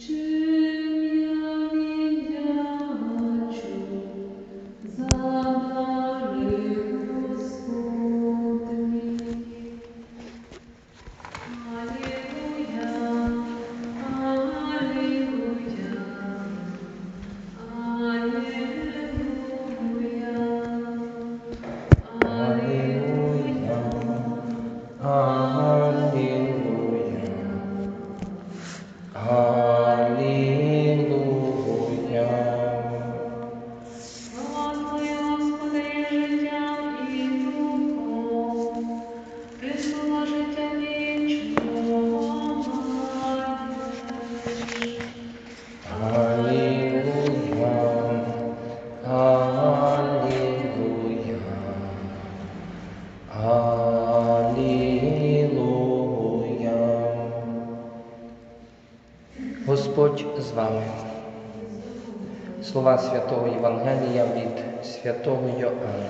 Чим Господь з вами. Слова святого Євангелія від святого Йоанна.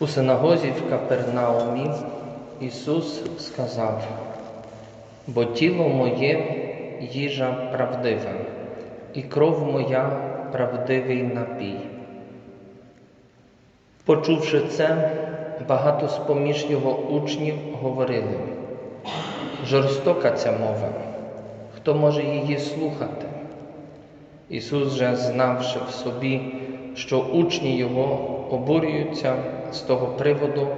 У синагозі в Капернаумі Ісус сказав, бо тіло моє їжа правдива, і кров моя правдивий напій. Почувши це, багато з-поміж його учнів говорили, жорстока ця мова, хто може її слухати? Ісус же, знавши в собі, що учні Його обурюються з того приводу,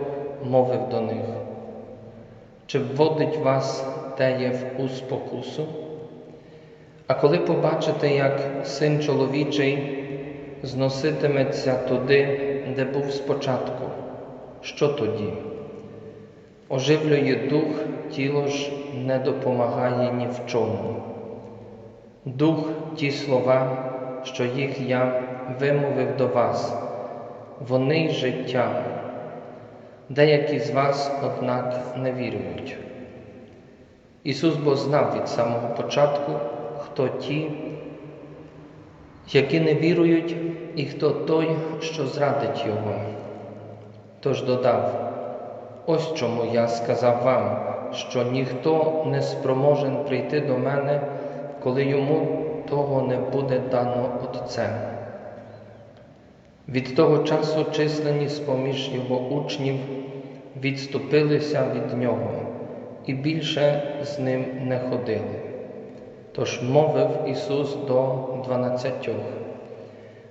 мовив до них. Чи вводить вас теє у спокусу? А коли побачите, як син чоловічий зноситиметься туди, де був спочатку, що тоді? Оживлює дух, тіло ж не допомагає ні в чому. Дух ті слова, що їх я вимовив до вас, вони життя. Деякі з вас, однак, не вірують. Ісус бо знав від самого початку, хто ті, які не вірують, і хто той, що зрадить Його. Тож додав, ось чому я сказав вам, що ніхто не спроможен прийти до мене, коли йому того не буде дано Отцем. Від того часу численні з-поміж його учнів відступилися від нього і більше з ним не ходили. Тож мовив Ісус до дванадцятьох,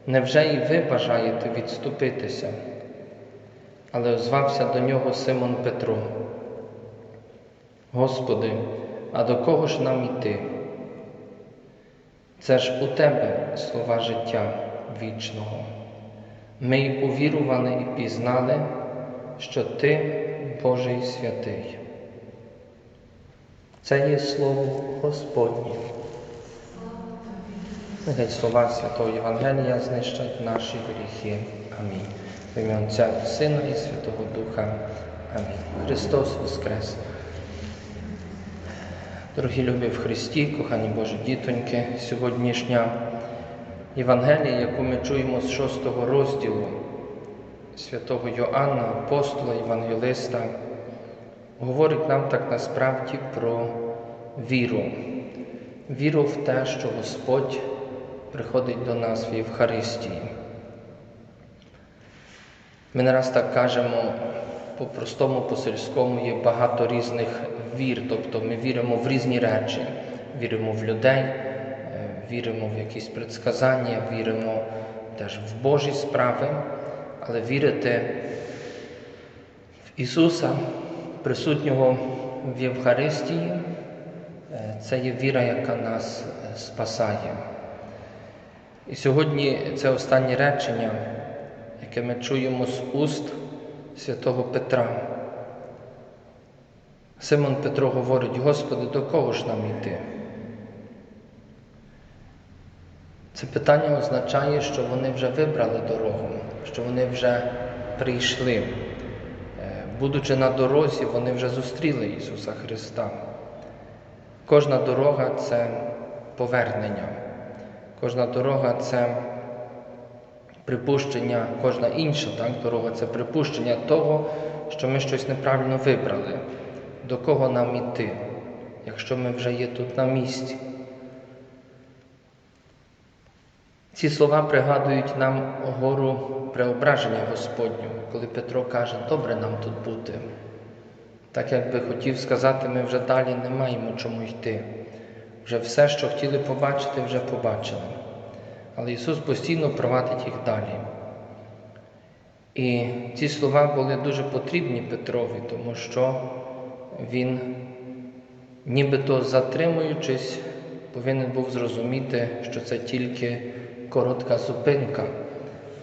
невже і ви бажаєте відступитися? Але озвався до нього Симон Петро. Господи, а до кого ж нам іти? Це ж у Тебе слова життя вічного. Ми й увірували і пізнали, що Ти Божий святий. Це є слово Господнє. Нехай слова Святого Євангелія знищать наші гріхи. Амінь. В ім'я Отця Сина і Святого Духа. Амінь. Христос Воскрес. Дорогі любі в Христі, кохані Божі дітоньки, сьогоднішня Євангелія, яку ми чуємо з шостого розділу святого Йоанна, апостола, Євангелиста, говорить нам так насправді про віру. Віру в те, що Господь приходить до нас в Євхаристії. Ми не раз так кажемо, по-простому, по-сільському є багато різних вір, тобто ми віримо в різні речі, віримо в людей, е, віримо в якісь предсказання, віримо теж в Божі справи, але вірити в Ісуса, присутнього в Євхаристії, е, це є віра, яка нас е, спасає. І сьогодні це останнє речення, яке ми чуємо з уст святого Петра. Симон Петро говорить, Господи, до кого ж нам йти? Це питання означає, що вони вже вибрали дорогу, що вони вже прийшли. Е, Будучи на дорозі, вони вже зустріли Ісуса Христа. Кожна дорога це повернення, кожна дорога це припущення, кожна інша так, дорога це припущення того, що ми щось неправильно вибрали. до кого нам іти, якщо ми вже є тут на місці. Ці слова пригадують нам гору преображення Господнього, коли Петро каже, добре нам тут бути. Так як би хотів сказати, ми вже далі не маємо чому йти. Вже все, що хотіли побачити, вже побачили. Але Ісус постійно провадить їх далі. І ці слова були дуже потрібні Петрові, тому що він, нібито затримуючись, повинен був зрозуміти, що це тільки коротка зупинка,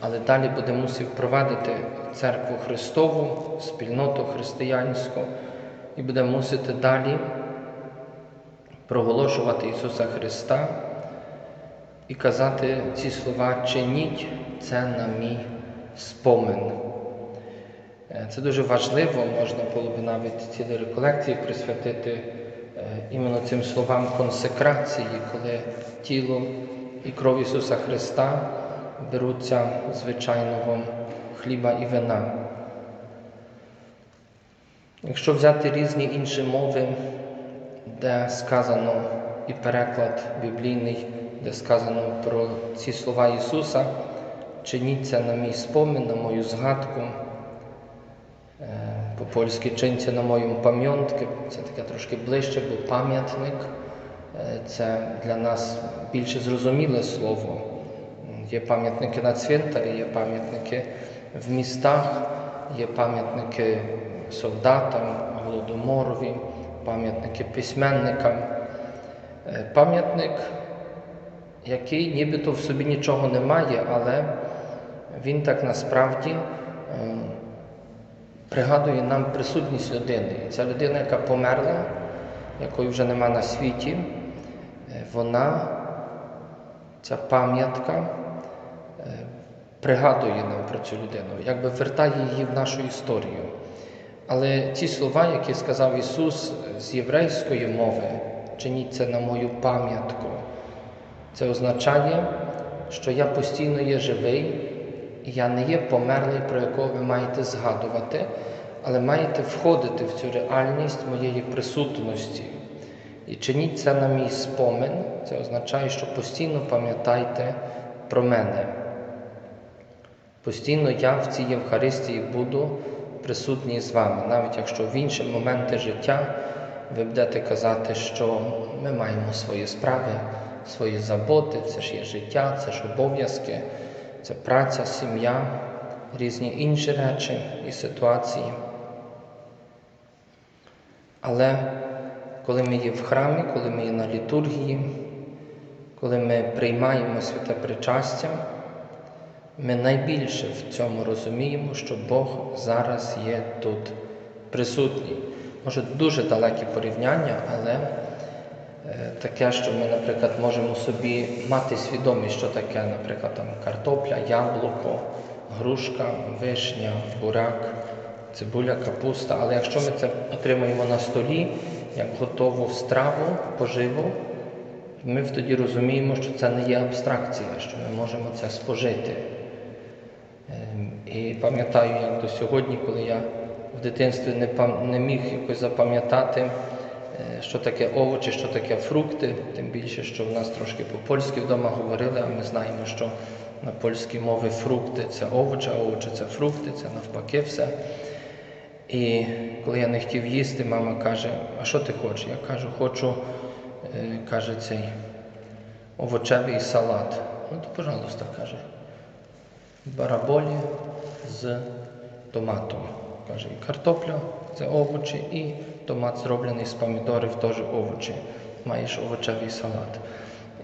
але далі буде мусив провадити церкву Христову, спільноту християнську, і буде мусити далі проголошувати Ісуса Христа і казати ці слова чиніть це на мій спомин. Е, Це дуже важливо, можна було б навіть цілі реколекції присвятити е, іменно цим словам консекрації, коли тіло і кров Ісуса Христа беруться звичайного хліба і вина. Якщо взяти різні інші мови, де сказано і переклад біблійний, де сказано про ці слова Ісуса, чиніть це на мій спомин, на мою згадку. Е, По-польськи чиньте на моєму пам'ятки, це таке трошки ближче, бо пам'ятник е, це для нас більше зрозуміле слово. Є пам'ятники на цвинтарі, є пам'ятники в містах, є пам'ятники солдатам, голодоморові, пам'ятники письменникам. Е, Пам'ятник, який нібито в собі нічого не має, але він так насправді е, пригадує нам присутність людини. Ця людина, яка померла, якої вже нема на світі, е, вона, ця пам'ятка, е, пригадує нам про цю людину, якби вертає її в нашу історію. Але ті слова, які сказав Ісус з єврейської мови, чиніть це на мою пам'ятку, це означає, що я постійно є живий, і я не є померлий, про якого ви маєте згадувати, але маєте входити в цю реальність моєї присутності. І чиніть це на мій спомин, це означає, що постійно пам'ятайте про мене. Постійно я в цій Євхаристії буду присутній з вами, навіть якщо в інші моменти життя ви будете казати, що ми маємо свої справи, свої заботи, це ж є життя, це ж обов'язки, це праця, сім'я, різні інші речі і ситуації. Але коли ми є в храмі, коли ми є на літургії, коли ми приймаємо святе причастя, ми найбільше в цьому розуміємо, що Бог зараз є тут присутній. Може, дуже далекі порівняння, але таке, що ми, наприклад, можемо собі мати свідомість, що таке, наприклад, там картопля, яблуко, грушка, вишня, бурак, цибуля, капуста. Але якщо ми це отримаємо на столі, як готову страву, поживу, ми тоді розуміємо, що це не є абстракція, що ми можемо це спожити. Ем, І пам'ятаю, як до сьогодні, коли я в дитинстві не, міг якось запам'ятати, е, що таке овочі, що таке фрукти, тим більше, що в нас трошки по-польськи вдома говорили, а ми знаємо, що на польській мові фрукти це овочі, а овочі це фрукти, це навпаки все. І коли я не хотів їсти, мама каже, а що ти хочеш? Я кажу, хочу, е, каже, цей овочевий салат. Ну, то, пожалуйста, каже. Бараболі з томатом. Каже, і картопля це овочі, і томат зроблений з помідорів теж овочі. Маєш овочевий салат.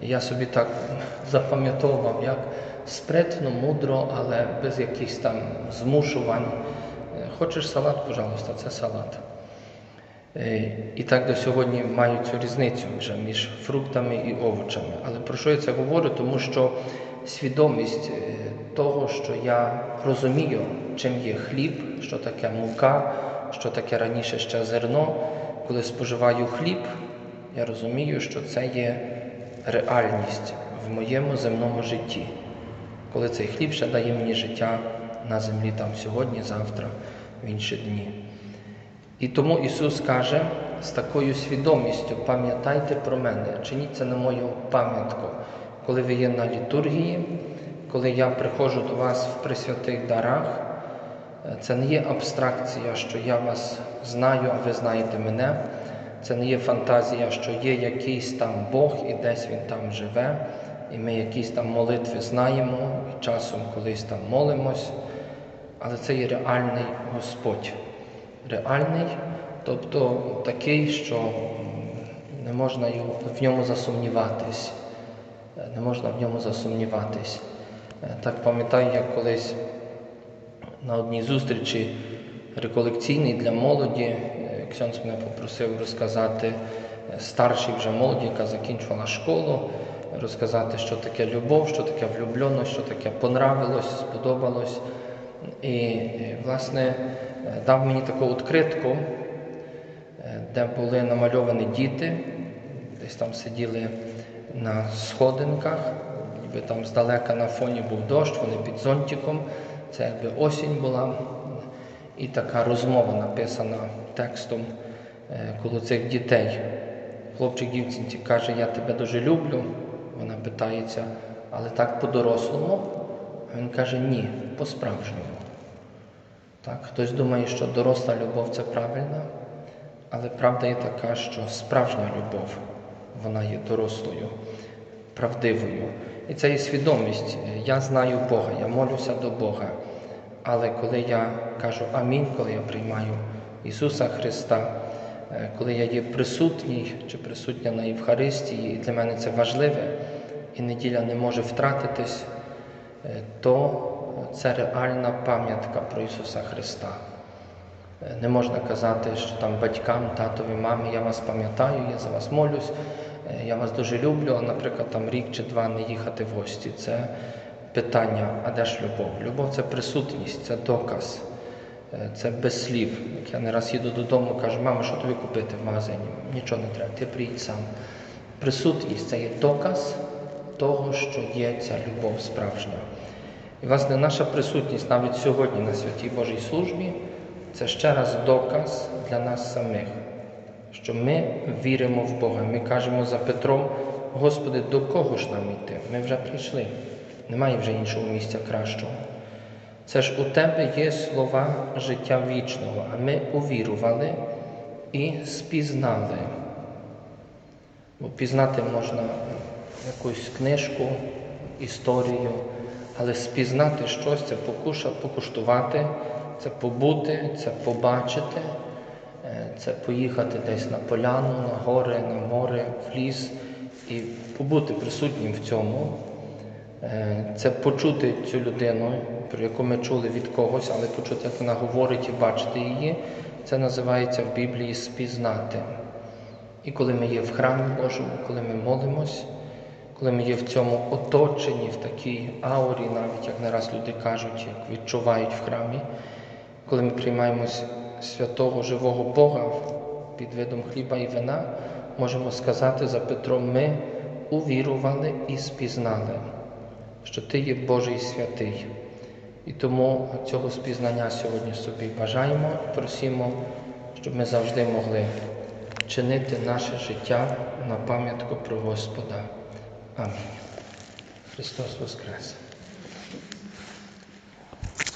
Я собі так запам'ятовував, як спритно, мудро, але без якихось там змушувань. Е, Хочеш салат, пожалуйста, це салат. Е, І так до сьогодні маю цю різницю вже між фруктами і овочами. Але про що я це говорю? Тому що свідомість е, того, що я розумію, чим є хліб, що таке мука, що таке раніше ще зерно. Коли споживаю хліб, я розумію, що це є реальність в моєму земному житті. Коли цей хліб ще дає мені життя на землі там сьогодні, завтра, в інші дні. І тому Ісус каже з такою свідомістю: пам'ятайте про мене, чиніть це на мою пам'ятку, коли ви є на літургії, коли я приходжу до вас в присвятих дарах. Це не є абстракція, що я вас знаю, а ви знаєте мене. Це не є фантазія, що є якийсь там Бог і десь він там живе, і ми якісь там молитви знаємо, і часом колись там молимось. Але це є реальний Господь. Реальний, тобто такий, що не можна в ньому засумніватись. Не можна в ньому засумніватись. Е, Так пам'ятаю, як колись на одній зустрічі реколекційній для молоді. е, Ксьонс мене попросив розказати е, старшій вже молоді, яка закінчувала школу, розказати, що таке любов, що таке влюбленість, що таке понравилось, сподобалось. І, е, власне, е, дав мені таку відкритку, е, де були намальовані діти, десь там сиділи на сходинках, ніби там здалека на фоні був дощ, вони під зонтиком, це якби осінь була. І така розмова написана текстом коло цих дітей. Хлопчик дівчинці каже, я тебе дуже люблю. Вона питається, але так по-дорослому. А він каже, ні, по-справжньому. Так, хтось думає, що доросла любов це правильно, але правда є така, що справжня любов, вона є дорослою, правдивою. І це є свідомість. Я знаю Бога, я молюся до Бога. Але коли я кажу Амінь, коли я приймаю Ісуса Христа, е, коли я є присутній чи присутня на Євхаристії, і для мене це важливе, і неділя не може втратитись, е, то це реальна пам'ятка про Ісуса Христа. Е, Не можна казати, що там батькам, татові, мамі, я вас пам'ятаю, я за вас молюсь, е, я вас дуже люблю, а, наприклад, там рік чи два не їхати в гості. Це питання, а де ж любов? Любов це присутність, це доказ, е, це без слів. Як я не раз їду додому, кажу, мама, що тобі купити в магазині? Нічого не треба, ти приїдь сам. Присутність це є доказ того, що є ця любов справжня. І, власне, наша присутність навіть сьогодні на святій Божій службі це ще раз доказ для нас самих, що ми віримо в Бога. Ми кажемо за Петром, Господи, до кого ж нам йти? Ми вже прийшли. Немає вже іншого місця кращого. Це ж у тебе є слова життя вічного, а ми увірували і спізнали. Бо пізнати можна якусь книжку, історію, але спізнати щось це покуша, покуштувати, це побути, це побачити, е, це поїхати десь на поляну, на гори, на море, в ліс і побути присутнім в цьому. Е, Це почути цю людину, про яку ми чули від когось, але почути, як вона говорить і бачити її, це називається в Біблії спізнати. І коли ми є в храмі Божому, коли ми молимось, коли ми є в цьому оточенні, в такій аурі, навіть як не раз люди кажуть, як відчувають в храмі, коли ми приймаємо святого живого Бога під видом хліба і вина, можемо сказати за Петром, ми увірували і спізнали, що Ти є Божий святий. І тому цього спізнання сьогодні собі бажаємо, і просимо, щоб ми завжди могли чинити наше життя на пам'ятку про Господа. Амінь. Христос Воскрес!